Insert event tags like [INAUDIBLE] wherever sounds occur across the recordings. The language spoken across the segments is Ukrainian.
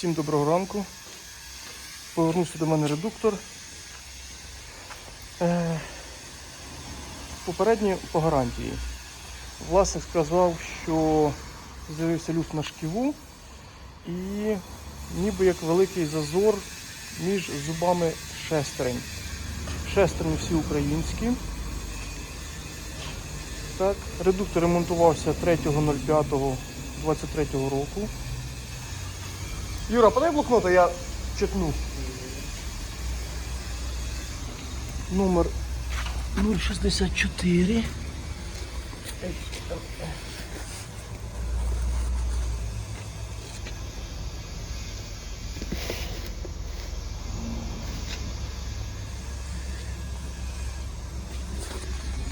Всім доброго ранку. Повернувся до мене редуктор. Е, Попередньо по гарантії. Власник сказав, що з'явився люфт на шківу і ніби як великий зазор між зубами шестерень. Шестерні всі українські. Так, редуктор ремонтувався 3.05.23 року. Юра, подай блокнота, я чекну. Номер 064.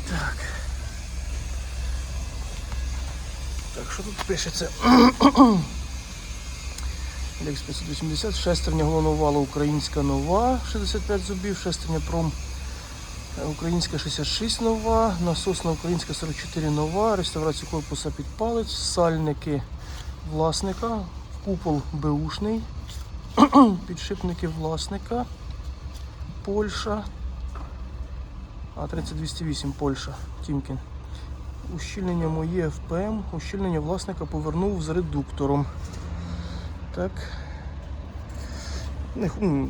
Так. Так, що тут пишеться? [CLEARS THROAT] Лекс 580, шестерня головного валу українська нова, 65 зубів, шестерня пром українська 66 нова, насосна українська 44 нова, реставрація корпуса під палець, сальники власника, купол Бушний, [CLEARS THROAT] підшипники власника, Польща, А3208 Польща, Тімкін. Ущільнення моє ФПМ, ущільнення власника повернув з редуктором. Так.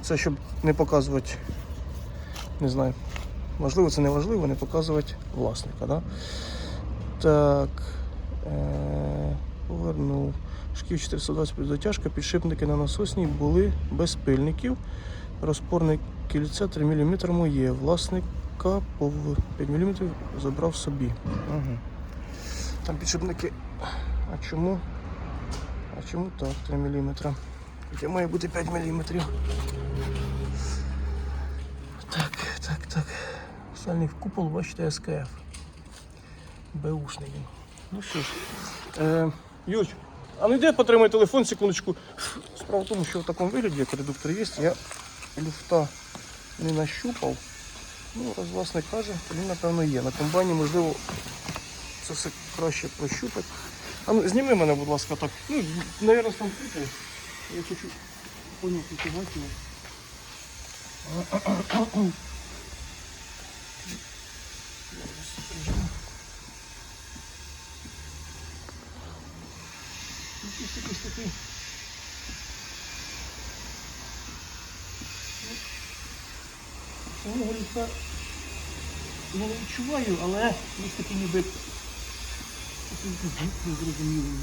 Це щоб не показувати, не знаю, важливо це не важливо, не показувати власника. Да? Так. Е- повернув. Шків 420 плюс дотяжка, підшипники на насосній були без пильників. Розпорне кільце 3 мм моє. Власника по 5 мм забрав собі. Угу. Там підшипники. А чому? А чому так 3 мм? Хоча має бути 5 мм. Так, так, так. Сальний купол, бачите, СКФ. Беушний він. Ну що ж. Е, Юрч, а ну йди потримай телефон, секундочку. Справа в тому, що в такому вигляді, як редуктор є, я люфта не нащупав. Ну, раз власник каже, він, напевно, є. На комбайні, можливо, це все краще прощупати. А ну, зніми мене, будь ласка, так. Ну, навірно, сам кріпив. Я чуть-чуть понял, такий. Ну, Самого не відчуваю, але є такі ніби такий звук незрозумілий.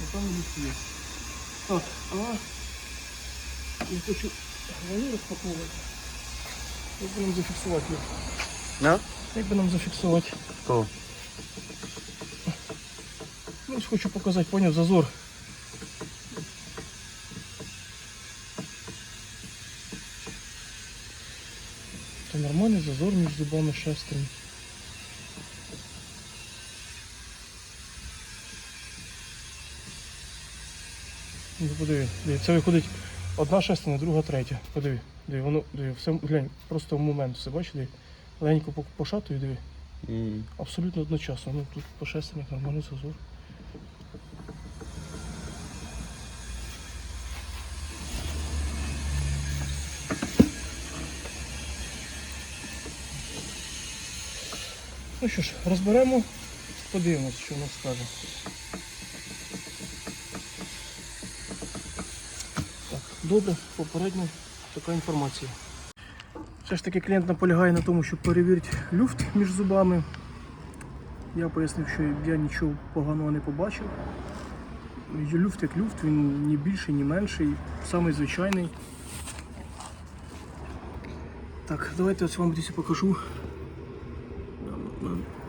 Напевно, ліс є. Так, а я хочу вони розпаковувати. Як би нам зафіксувати їх? Да? Як би нам зафіксувати? То. Ну, ось хочу показати, поняв, зазор. Це нормальний зазор між зубами шестерні. Ну, подиви, диви, це виходить одна шестерня, друга, третя. Подиви, диви, воно, диви, все, глянь, просто в момент все, бачиш, диви. Легенько по- пошатую, диви. Абсолютно одночасно. Ну тут по шестернях нормальний зазор. Ну що ж, розберемо, подивимось, що у нас скаже. Добре, попередньо така інформація. Все ж таки клієнт наполягає на тому, щоб перевірити люфт між зубами. Я пояснив, що я нічого поганого не побачив. Люфт як люфт, він ні більший, ні менший, самий звичайний. Так, давайте ось вам десь покажу.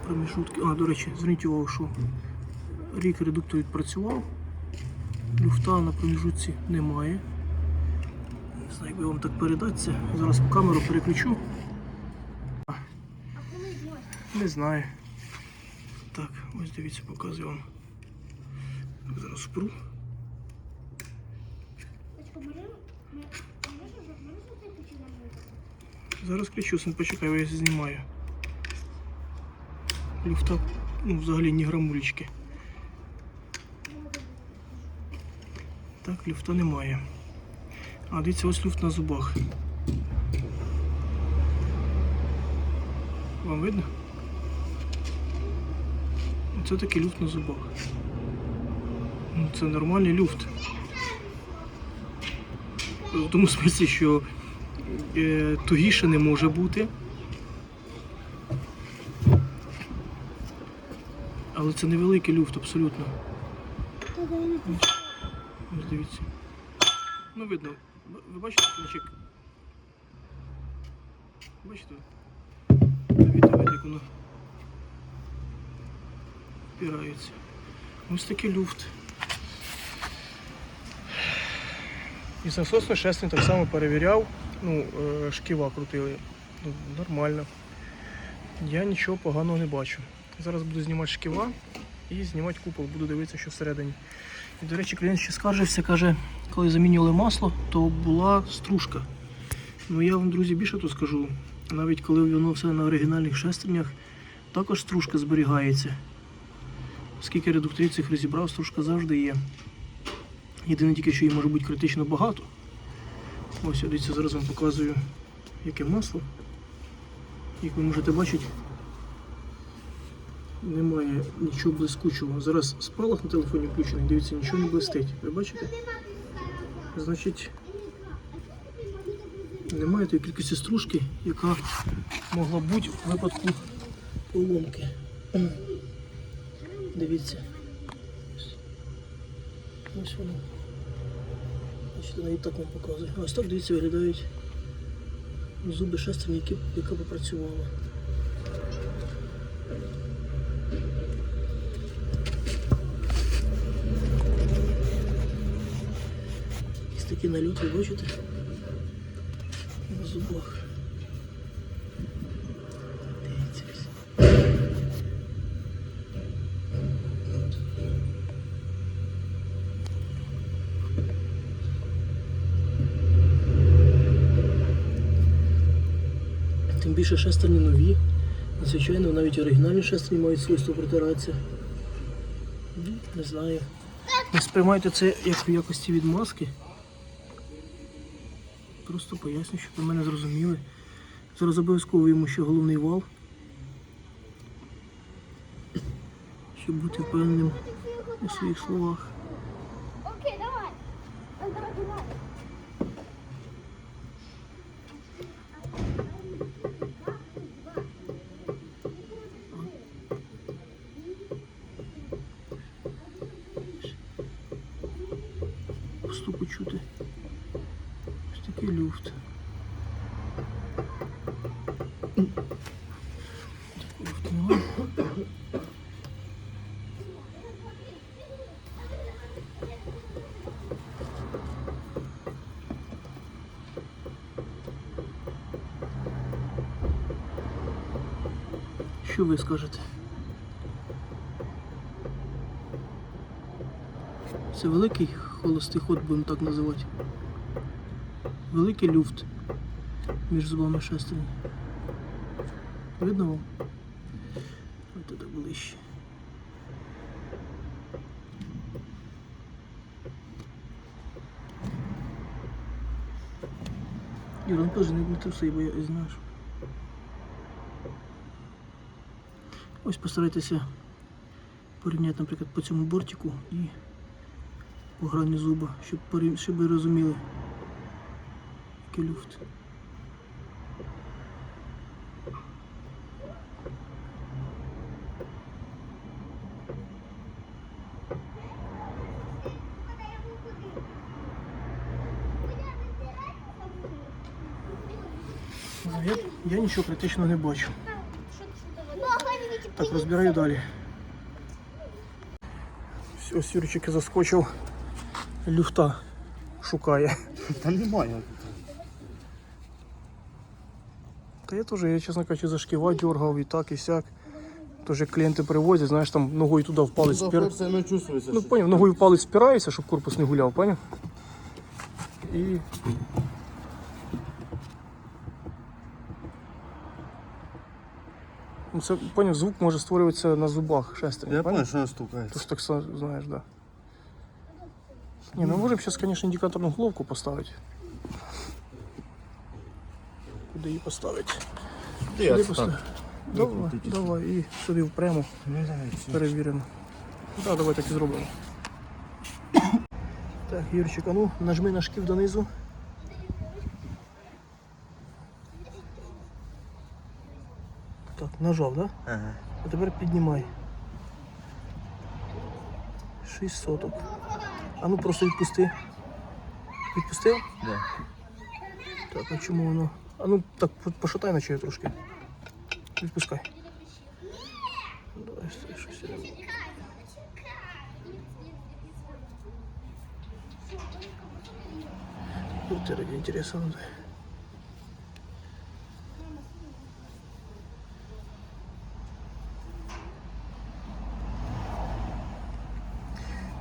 Проміжутки. А, до речі, зверніть увагу, що рік редуктор відпрацював. Люфта на проміжутці немає. Не знаю, як вам так передати це. Зараз камеру переключу. Не знаю. Так, ось дивіться, показую вам. Так, зараз впру. Зараз включу, син, почекай, я знімаю. Люфта, ну, взагалі ні грамулечки. Так, люфта немає. А, дивіться, ось люфт на зубах. Вам видно? Це такий люфт на зубах. Ну, Це нормальний люфт. В тому смислі, що е, тугіше не може бути. Але це невеликий люфт абсолютно. Ось дивіться. Ну видно. Ви- бачите кінчик? Бачите? Видно, як воно впирається. Ось такий люфт. І насосний шестерень так само перевіряв. Ну, е, шківа крутили. Ну, Нормально. Я нічого поганого не бачу. Зараз буду знімати шківа і знімати купол, буду дивитися, що всередині. І, до речі, клієнт ще скаржився, каже, коли замінювали масло, то була стружка. Ну я вам, друзі, більше то скажу. Навіть коли воно все на оригінальних шестернях, також стружка зберігається. Скільки редукторів цих розібрав, стружка завжди є. Єдине тільки, що її може бути критично багато. Ось, дивіться, зараз вам показую, яке масло. Як ви можете бачити, немає нічого блискучого. Зараз спалах на телефоні включений, дивіться, нічого не блистить. Ви бачите? Значить, немає тієї кількості стружки, яка могла бути в випадку поломки. Дивіться. Ось. Воно. Бачите, навіть так вам показує. Ось так, дивіться, виглядають зуби шестерні, яка попрацювала. Такі нальоти, бачите? На зубах. Тим більше шестерні нові. Звичайно, навіть оригінальні шестерні мають свойство притиратися. Ну, Не знаю. Не сприймайте це як в якості відмазки. Просто поясню, щоб ви мене зрозуміли. Зараз обов'язково йому ще головний вал. Щоб бути впевненим у своїх словах. Окей, давай. Давай, давай. Такий люфт. Що ви скажете? Це великий холостий ход, будемо так називати. Великий люфт між зубами шестерні. Видно вам? Ось туди ближче. Юран теж не не труси, бо я знаєш. Ось постарайтеся порівняти, наприклад, по цьому бортику і по грані зуба, щоб, щоб ви розуміли, який люфт. Я, я нічого критичного не бачу. Так, розбираю далі. Ось Юрчик заскочив, люфта шукає. Там немає. Та я теж, я, чесно кажучи, за шківа дергав і так, і сяк. Тож як клієнти привозять, знаєш, там ногою туди в палець спір... Не чувствується. Ну, поняв, ногою в палець спирається, щоб корпус не гуляв, поняв? І. Ну, Це, поняв, звук може створюватися на зубах шестерні, Я поняв? що вона стукає. Тож так знаєш, да. Не, ну можем сейчас, конечно, индикаторную головку поставить. Куди її поставити? Сюди поставити. Давай, давай, і сюди впрямо. Перевіримо. Так, давай так і зробимо. Так, Юрчик, а ну нажми на шків донизу. Так, нажав, да? Ага. А тепер піднімай. 6 соток. А ну просто відпусти. Відпустив? Да. Так, а чому воно? А ну так, по- пошатай наче я трошки. Відпускай. Давай, щось. Вот это ради интереса надо.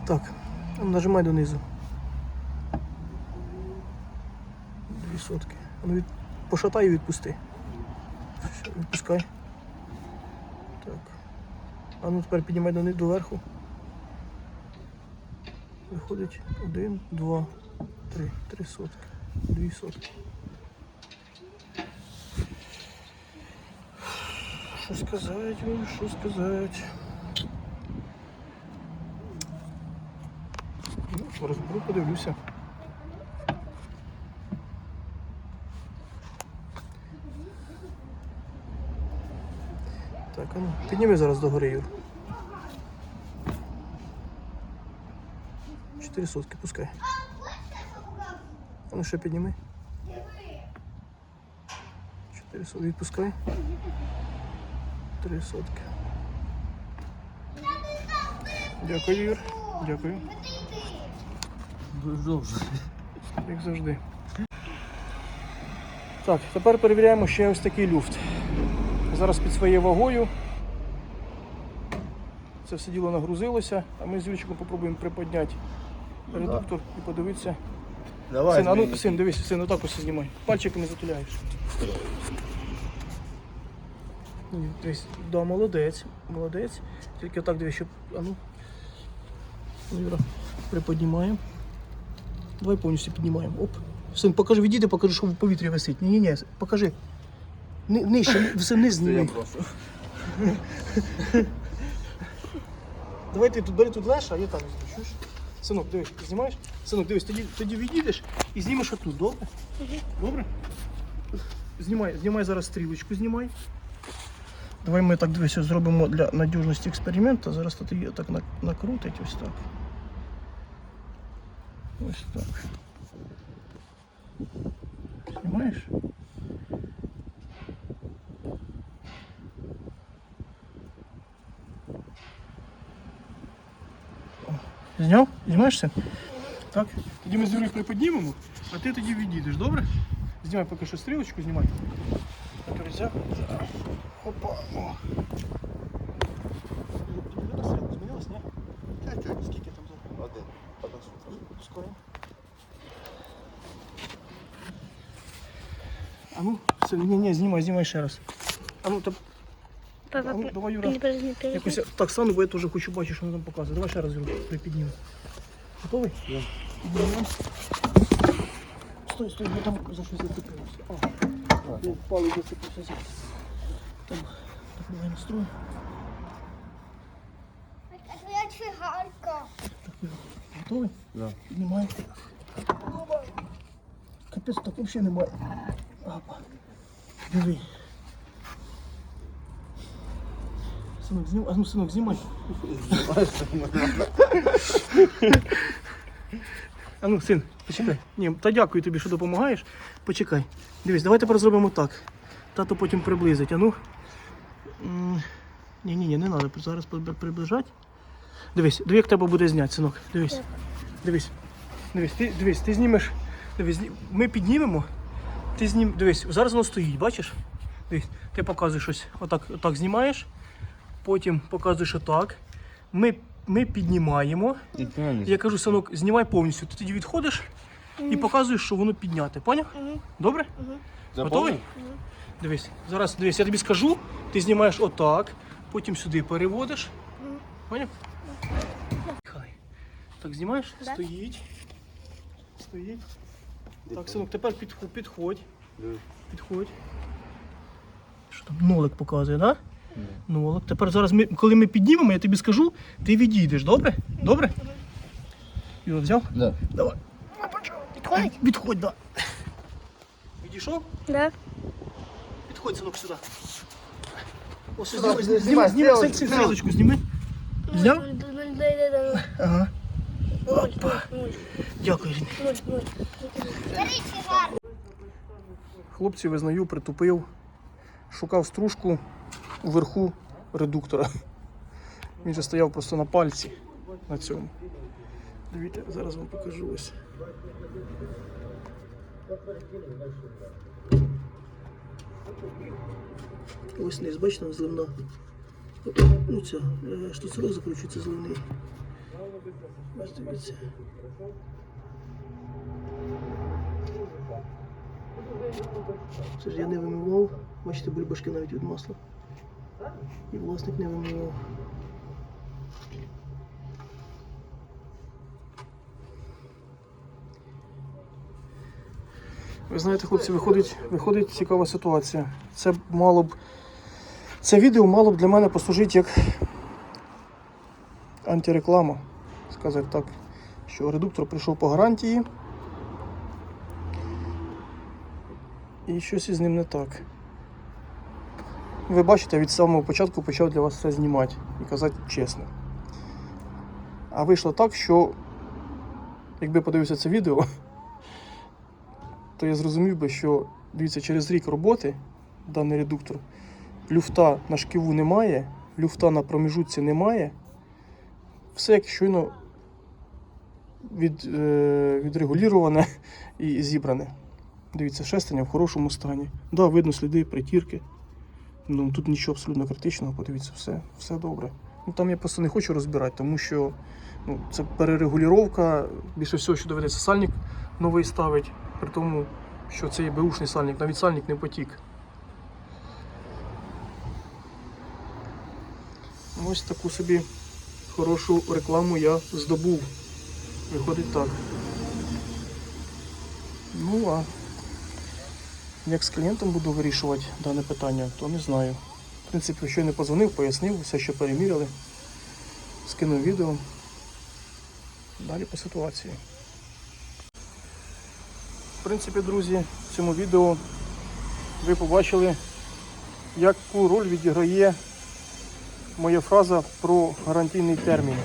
Так, а ну, нажимай донизу. Дві сотки. Пошатай і відпусти. Відпускай. Так. А ну тепер піднімай до доверху. Виходить один, два, три. Три сотки. Дві сотки. Що сказати, вам, що сказати? Ну, розберу, подивлюся. Так, а ну, підніми зараз до гори, Юр. Чотири сотки, пускай. А ну ще підніми. Чотири сотки, відпускай. Три сотки. Дякую, Юр. Дякую. Як завжди. Так, тепер перевіряємо ще ось такий люфт. Зараз під своєю вагою. Це все діло нагрузилося, а ми з Юрчиком попробуємо приподняти редуктор і подивитися. Давай. Син, а ну, син, дивись, син, отак ось знімай. Пальчиками затуляєш. Дивись, да, молодець, молодець. Тільки так дивись, щоб. А ну. Ну, Юра, приподнімаємо. Давай повністю піднімаємо. Оп. Син, покажи, відійди, покажи, що в повітрі висить. Ні, ні, ні, покажи. Ни, нижче, ни- все низ Це я зніми. прошу. Давай ти тут бери тут леш, а я там візьму. Чуєш? Синок, дивись, ти знімаєш? Синок, дивись, тоді, тоді відійдеш і знімеш отут, добре? Добре? Знімай, знімай зараз стрілочку, знімай. Давай ми так дивися, зробимо для надіжності експерименту. Зараз тут її так на- накрутить ось так. Ось так. Знімаєш? Зняв? Знімаєшся? Так. Тоді ми з Юрою приподнімемо, а ти тоді відійдеш, добре? Знімай поки що стрілочку, знімай. Так, взяв. Опа. О. Тобі видно стрілка? Змінилась, ні? Чуть-чуть. Скільки там зараз? Один. Подошов. Скоро. А ну, все, ні, ні, знімай, знімай ще раз. А ну, так, Папа, а ну, давай, Юра. Якось я так стану, бо я теж хочу бачити, що вона там показує. Давай ще раз Юра, припіднімо. Готовий? Да. Піднімаємо. Стой, стой, я там за щось зацепився. О, я впали зацепився. Там, так, давай настрою. А твоя цигарка. Готовий? Да. Піднімай. Опа. Капець, так взагалі немає. Опа. Диви. Синок, знімай. А ну, синок, знімай. А ну, син, почекай. Ні, та дякую тобі, що допомагаєш. Почекай. Дивись, давай тепер зробимо так. Тато потім приблизить. А ну. Ні, ні, ні, не треба зараз приближати. Дивись, диви, як тебе буде зняти, синок. Дивись. Дивись. Дивись, ти, дивись, ти знімеш. Дивись, ми піднімемо. Ти знім. Дивись, зараз воно стоїть, бачиш? Дивись, ти показуєш щось. Отак, отак знімаєш. Потім показуєш отак. Ми, ми піднімаємо. Я кажу, синок, знімай повністю. Ти тоді відходиш і показуєш, що воно підняте. Поняв? Добре? Готовий? Дивись, зараз дивись, я тобі скажу, ти знімаєш отак, потім сюди переводиш. Поняв? Так, знімаєш? Да. Стоїть. Стоїть. Так, синок, тепер підходь. Підходь. Підходь. Що там нолик показує, так? Да? Нолик. Тепер зараз ми, коли ми піднімемо, я тобі скажу, ти відійдеш, добре? Добре? Його взяв? Да. Давай. Відходь? Відходь, так. Да. Відійшов? Да. Підходь, синок, сюди. Ось Сюди, зніми, знімай, зніми, зніми, стрілочку, зніми. Дай. Ага. Опа. Дякую, нуль. Хлопці, визнаю, притупив. Шукав стружку вверху редуктора. Він же стояв просто на пальці на цьому. Дивіться, зараз вам покажу ось. Ось не бачите, зливна. Ну ця е, штуцерок закручується зливний. Ось дивіться. Це ж я не вимивав. Бачите, бульбашки навіть від масла. І власник не вимивав. Ви знаєте, хлопці, виходить, виходить цікава ситуація. Це мало б. Це відео мало б для мене послужити як антиреклама, сказати так, що редуктор прийшов по гарантії. І щось із ним не так. Ви бачите, від самого початку почав для вас все знімати і казати чесно. А вийшло так, що якби подивився це відео, то я зрозумів би, що дивіться, через рік роботи даний редуктор, люфта на шківу немає, люфта на проміжутці немає. Все як щойно від, е, відрегуліроване і зібране. Дивіться, шестерня в хорошому стані. Да, видно сліди притірки. Ну, тут нічого абсолютно критичного, подивіться, все, все добре. Ну, там я просто не хочу розбирати, тому що ну, це перерегулювання. Більше всього, що доведеться сальник новий ставить, при тому, що це є беушний сальник, навіть сальник не потік. Ось таку собі хорошу рекламу я здобув. Виходить так. Ну а як з клієнтом буду вирішувати дане питання, то не знаю. В принципі, щойно позвонив, пояснив, все, що переміряли, скинув відео. Далі по ситуації. В принципі, друзі, в цьому відео ви побачили, яку роль відіграє моя фраза про гарантійний термін.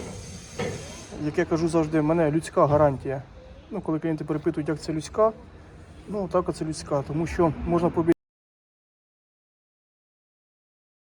Як я кажу завжди, в мене людська гарантія. Ну, коли клієнти перепитують, як це людська, ну так оце людська, тому що можна побі...